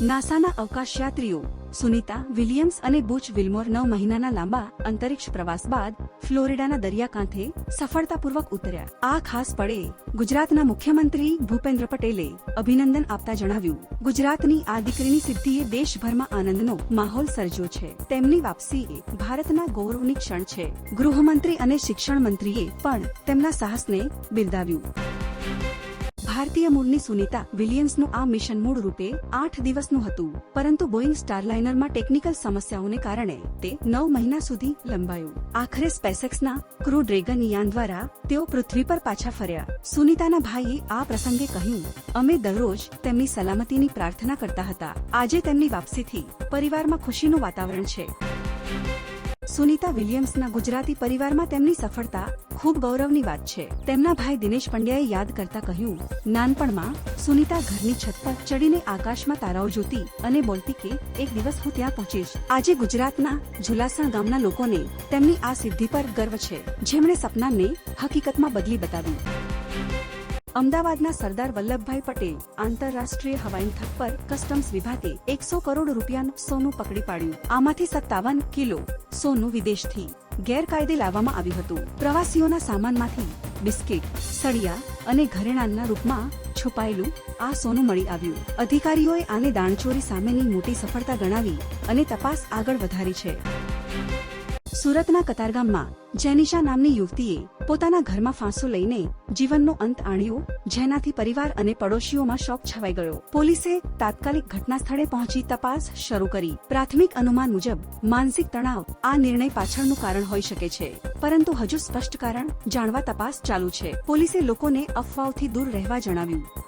નાસાના અવકાશયાત્રીઓ Sunita, Williams અને બુચ વિલ્મોર નવ મહિનાના લાંબા અંતરિક્ષ પ્રવાસ બાદ ફ્લોરિડાના દરિયાકાંઠે સફળતાપૂર્વક ઉતર્યા. આ ખાસ પડે ગુજરાતના મુખ્યમંત્રી ભૂપેન્દ્ર પટેલે અભિનંદન આપતા જણાવ્યું, ગુજરાતની આ દીકરીની સિદ્ધિએ દેશભરમાં આનંદનો માહોલ સર્જ્યો છે. તેમની વાપસી એ ભારતના ગૌરવની ક્ષણ છે. ગૃહમંત્રી અને શિક્ષણ મંત્રીએ પણ તેમના સાહસને બિરદાવ્યું. ભારતીય મૂળની સુનિતા વિલિયમ્સનું આ મિશન મૂળ રૂપે આઠ દિવસનું હતું. પરંતુ બોઇંગ સ્ટારલાઇનરમાં ટેકનિકલ સમસ્યાઓને કારણે તે નવ મહિના સુધી લંબાયું. આખરે સ્પેસેક્સના ક્રૂ ડ્રેગન યાન દ્વારા તેઓ પૃથ્વી પર પાછા ફર્યા. સુનીતાના ભાઈએ આ પ્રસંગે કહ્યું, અમે દરરોજ તેમની સલામતીની પ્રાર્થના કરતા હતા. આજે તેમની વાપસીથી પરિવારમાં ખુશીનું વાતાવરણ છે. સુનીતા વિલિયમ્સના ગુજરાતી પરિવારમાં તેમની સફળતા ખૂબ ગૌરવની વાત છે. તેમના ભાઈ દિનેશ પંડ્યાએ યાદ કરતા કહ્યું, નાનપણમાં સુનીતા ઘરની છત પર ચડીને આકાશમાં તારાઓ જોતી અને બોલતી કે, એક દિવસ હું ત્યાં પહોંચીશ આજે ગુજરાતના ઝુલાસણ ગામના લોકોને તેમની આ સિદ્ધિ પર ગર્વ છે. જેમણે સપનાને હકીકતમાં બદલી બતાવ્યું અમદાવાદના સરદાર વલ્લભભાઈ પટેલ આંતરરાષ્ટ્રીય હવાઈ મથક પર કસ્ટમ્સ વિભાગે એકસો કરોડ રૂપિયાનું સોનું પકડી પાડ્યું. આમાંથી સત્તાવન કિલો સોનું વિદેશથી ગેરકાયદે લાવવામાં આવ્યું હતું. પ્રવાસીઓના સામાનમાંથી બિસ્કિટ, સળિયા અને ઘરેણાંના રૂપમાં છુપાયેલું આ સોનું મળી આવ્યું. અધિકારીઓએ આને દાણચોરી સામેની મોટી સફળતા ગણાવી અને તપાસ આગળ વધારી છે. સુરતના કતારગામમાં જેનિશા નામની યુવતીએ પોતાના ઘરમાં ફાંસો લઈને જીવનનો અંત આણ્યો, જેનાથી પરિવાર અને પડોશીઓમાં શોક છવાઈ ગયો. પોલીસે તાત્કાલિક ઘટના સ્થળે પહોંચી તપાસ શરૂ કરી. પ્રાથમિક અનુમાન મુજબ, માનસિક તણાવ આ નિર્ણય પાછળનું કારણ હોઈ શકે છે. પરંતુ હજુ સ્પષ્ટ કારણ જાણવા તપાસ ચાલુ છે. પોલીસે લોકોને અફવાઓથી દૂર રહેવા જણાવ્યું.